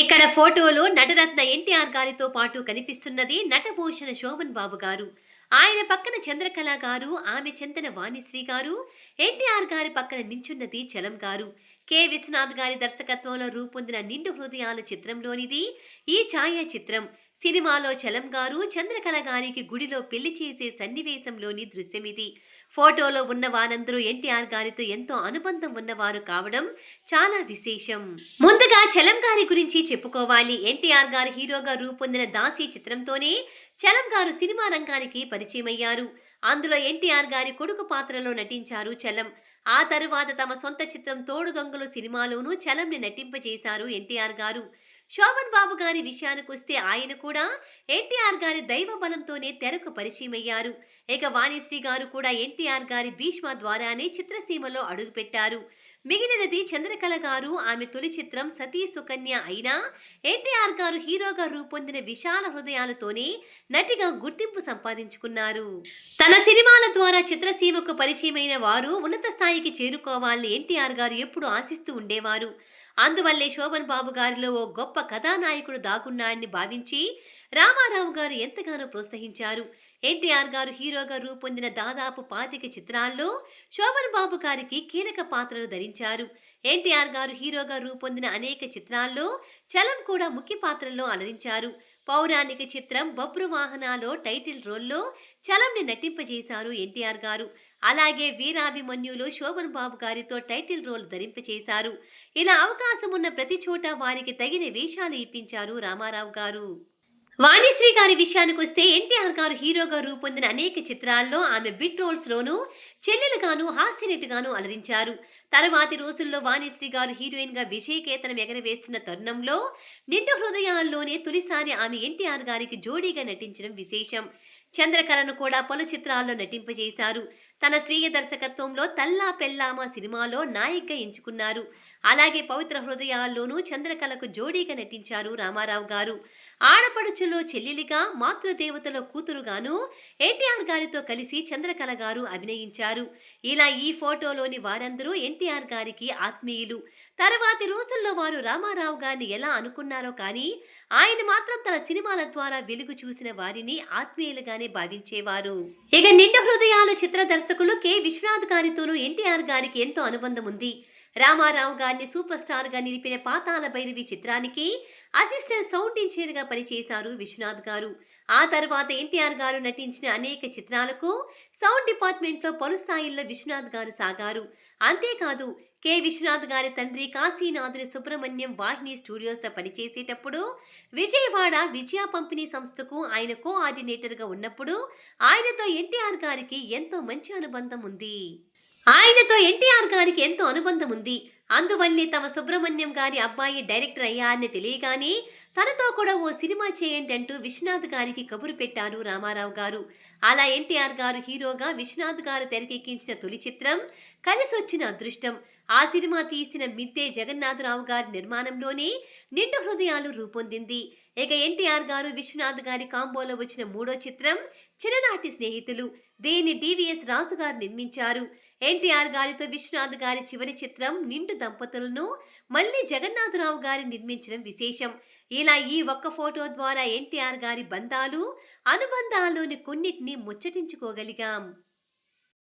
ఇక్కడ ఫోటోలో నటరత్న ఎన్టీఆర్ గారితో పాటు కనిపిస్తున్నది నటభూషణ శోభన్ బాబు గారు. ఆయన పక్కన చంద్రకళ గారు ఆమె చెంతన వాణిశ్రీ గారు ఎన్టీఆర్ గారి పక్కన నించున్నది చలం గారు. కె. విశ్వనాథ్ గారి దర్శకత్వంలో రూపొందిన నిండు హృదయాల చిత్రంలోనిది. ఈ ఛాయాచిత్రం సినిమాలో చలం గారు చంద్రకళ గారికి గుడిలో పెళ్ళి చేసే సన్నివేశంలోని దృశ్యమిది. ఫోటోలో ఉన్న వారందరూ ఎన్టీఆర్ గారితో ఎంతో అనుబంధం ఉన్నవారు కావడం చాలా విశేషం. ముందుగా చలం గారి గురించి చెప్పుకోవాలి. ఎన్టీఆర్ గారు హీరోగా రూపొందిన దాసి చిత్రంతోనే చలం గారు సినిమా రంగానికి పరిచయమయ్యారు. అందులో ఎన్టీఆర్ గారి కొడుకు పాత్రలో నటించారు చలం. ఆ తరువాత తమ సొంత చిత్రం తోడు దొంగలు సినిమాలోనూ చలంని నటింపజేశారు ఎన్టీఆర్ గారు. శోభన్ బాబు గారి విషయానికొస్తే ఆయన కూడా ఎన్టీఆర్ గారి దైవ బలంతోనే తెరకు పరిచయమయ్యారు. ఇక వాణిశ్రీ గారు కూడా ఎన్టీఆర్ గారి భీష్మ ద్వారానే చిత్రసీమలో అడుగుపెట్టారు. మిగిలినది చంద్రకళ గారు ఆమె తొలి చిత్రం సతీ సుకన్య అయినా ఎన్టీఆర్ గారు హీరోగా రూపొందిన విశాల హృదయాలతోనే నటిగా గుర్తింపు సంపాదించుకున్నారు. తన సినిమాల ద్వారా చిత్రసీమకు పరిచయమైన వారు ఉన్నత స్థాయికి చేరుకోవాలని ఎన్టీఆర్ గారు ఎప్పుడూ ఆశిస్తూ ఉండేవారు. అందువల్లే శోభన్ బాబు గారిలో ఓ గొప్ప కథానాయకుడు దాగున్నాడని భావించి రామారావు గారు ఎంతగానో ప్రోత్సహించారు. ఎన్టీఆర్ గారు హీరోగా రూపొందిన దాదాపు పాతిక చిత్రాల్లో శోభన్ బాబు గారికి కీలక పాత్రలు ధరించారు. ఎన్టీఆర్ గారు హీరోగా రూపొందిన అనేక చిత్రాల్లో చలం కూడా ముఖ్య పాత్రల్లో అలరించారు. పౌరాణిక చిత్రం బబ్రు వాహనాలో టైటిల్ రోల్లో చలంని నటింపజేశారు ఎన్టీఆర్ గారు. అలాగే వీరాభిమన్యులో శోభన్ బాబు గారితో టైటిల్ రోల్ ధరింపచేశారు ఇలా అవకాశం ఉన్న ప్రతి చోట వారికి తగిన వేషాలు ఇప్పించారు రామారావు గారు. వాణిశ్రీ గారి విషయానికి వస్తే ఎన్టీఆర్ గారు హీరోగా రూపొందిన అనేక చిత్రాల్లో ఆమె బిట్ రోల్స్ లోనూ చెల్లెలుగాను హాస్యనటుగాను అలరించారు. తర్వాతి రోజుల్లో వాణిశ్రీ గారు హీరోయిన్గా విజయకేతనం ఎగరవేస్తున్న తరుణంలో నిండు హృదయాల్లోనే తొలిసారి ఆమె ఎన్టీఆర్ గారికి జోడీగా నటించడం విశేషం. చంద్రకళను కూడా పలు చిత్రాల్లో నటింపజేశారు. తన స్వీయ దర్శకత్వంలో తల్లా పెల్లామ సినిమాలో నాయికగా ఎంచుకున్నారు. అలాగే పవిత్ర హృదయాల్లోనూ చంద్రకళకు జోడీగా నటించారు రామారావు గారు. ఆడపడుచులో చెల్లెలిగా మాతృదేవతలో కూతురుగాను ఎన్టీఆర్ గారితో కలిసి చంద్రకళ గారు అభినయించారు. ఇలా ఈ ఫోటోలోని వారందరూ ఎన్టీఆర్ గారికి ఆత్మీయులు. తర్వాతి రోజుల్లో వారు రామారావు గారిని ఎలా అనుకున్నారో కానీ ఆయన మాత్రం తన సినిమాల ద్వారా వెలుగు చూసిన వారిని ఆత్మీయులుగానే భావించేవారు ఇక నిండు హృదయాలు చిత్ర దర్శకులు కె. విశ్వనాథ్ గారితోనూ ఎన్టీఆర్ గారికి ఎంతో అనుబంధం ఉంది రామారావు గారిని సూపర్ స్టార్గా నిలిపిన పాతాల భైరవి చిత్రానికి అసిస్టెంట్ సౌండ్ ఇంజనీర్గా పనిచేశారు విశ్వనాథ్ గారు. ఆ తర్వాత ఎన్టీఆర్ గారు నటించిన అనేక చిత్రాలకు సౌండ్ డిపార్ట్మెంట్లో పలు స్థాయిల్లో విశ్వనాథ్ గారు సాగారు. అంతేకాదు కె. విశ్వనాథ్ గారి తండ్రి కాశీనాథుని సుబ్రహ్మణ్యం వాహిని స్టూడియోస్లో పనిచేసేటప్పుడు విజయవాడ విజయ పంపిణీ సంస్థకు ఆయన కోఆర్డినేటర్గా ఉన్నప్పుడు ఆయనతో ఎన్టీఆర్ గారికి ఎంతో మంచి అనుబంధం ఉంది. ఆయనతో ఎన్టీఆర్ గారికి ఎంతో అనుబంధం ఉంది. అందువల్లే తమ సుబ్రహ్మణ్యం గారి అబ్బాయి డైరెక్టర్ అయ్యారని తెలియగానే తనతో కూడా ఓ సినిమా చేయండి అంటూ విశ్వనాథ్ గారికి కబురు పెట్టారు రామారావు గారు. అలా ఎన్టీఆర్ గారు హీరోగా విశ్వనాథ్ గారు తెరకెక్కించిన తొలి చిత్రం కలిసొచ్చిన అదృష్టం. ఆ సినిమా తీసిన మిద్దే జగన్నాథరావు గారి నిర్మాణంలోనే నిండు హృదయాలు రూపొందింది. ఇక ఎన్టీఆర్ గారు విశ్వనాథ్ గారి కాంబోలో వచ్చిన మూడో చిత్రం చిన్ననాటి స్నేహితులు దీన్ని డివిఎస్ రాజు గారు నిర్మించారు. ఎన్టీఆర్ గారితో విశ్వనాథ్ గారి చివరి చిత్రం నిండు దంపతులను మళ్ళీ జగన్నాథరావు గారి నిర్మించడం విశేషం. ఇలా ఈ ఒక్క ఫోటో ద్వారా ఎన్టీఆర్ గారి బంధాలు అనుబంధాల్లోని కొన్నిటిని ముచ్చటించుకోగలిగాం.